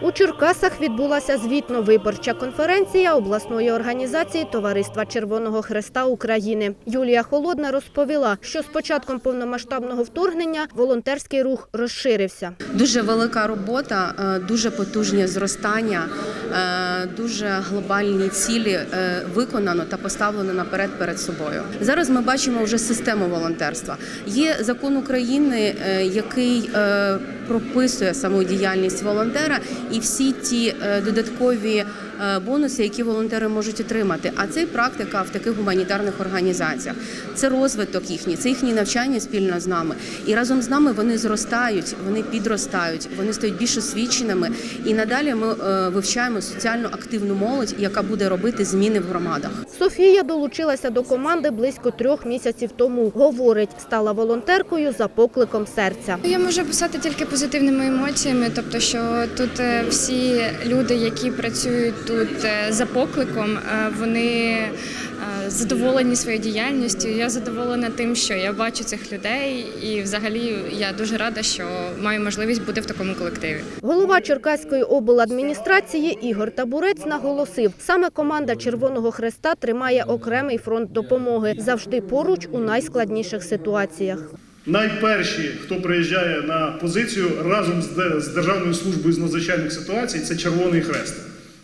У Черкасах відбулася звітно-виборча конференція обласної організації Товариства Червоного Хреста України. Юлія Холодна розповіла, що з початком повномасштабного вторгнення волонтерський рух розширився. Дуже велика робота, е, дуже потужне зростання, е, дуже глобальні цілі е, виконано та поставлено наперед перед собою. Зараз ми бачимо вже систему волонтерства. Є закон України, який прописує саму діяльність волонтера і всі ті е, додаткові е, бонуси, які волонтери можуть отримати. А це практика в таких гуманітарних організаціях. Це розвиток їхній, це їхні навчання спільно з нами. І разом з нами вони зростають, вони підростають, вони стають більш освіченими. І надалі ми е, вивчаємо соціально активну молодь, яка буде робити зміни в громадах. Софія долучилася до команди близько трьох місяців тому. Говорить, стала волонтеркою за покликом серця. Я можу писати тільки позитивними емоціями, тобто, що тут е, всі люди, які працюють тут е, за покликом, е, вони е, задоволені своєю діяльністю. Я задоволена тим, що я бачу цих людей, і взагалі я дуже рада, що маю можливість бути в такому колективі. Голова Черкаської обладміністрації Ігор Табурець наголосив, саме команда Червоного Хреста тримає окремий фронт допомоги завжди поруч у найскладніших ситуаціях. Найперші, хто приїжджає на позицію разом з Державною службою з надзвичайних ситуацій, це Червоний Хрест.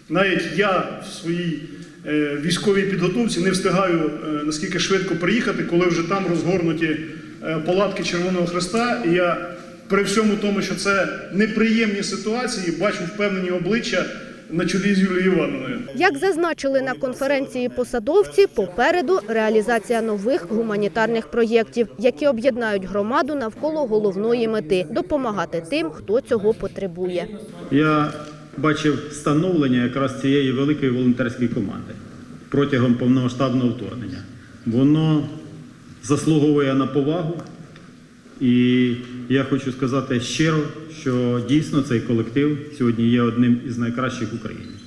Навіть я в своїй е, військовій підготовці не встигаю е, наскільки швидко приїхати, коли вже там розгорнуті е, палатки Червоного Хреста. І я при всьому тому, що це неприємні ситуації, бачу впевнені обличчя на чолі з Юлією Івановною. Як зазначили на конференції посадовці, попереду реалізація нових гуманітарних проєктів, які об'єднають громаду навколо головної мети допомагати тим, хто цього потребує. Я бачив становлення якраз цієї великої волонтерської команди протягом повномасштабного вторгнення. Воно заслуговує на повагу, і я хочу сказати щиро, що дійсно цей колектив сьогодні є одним із найкращих в Україні.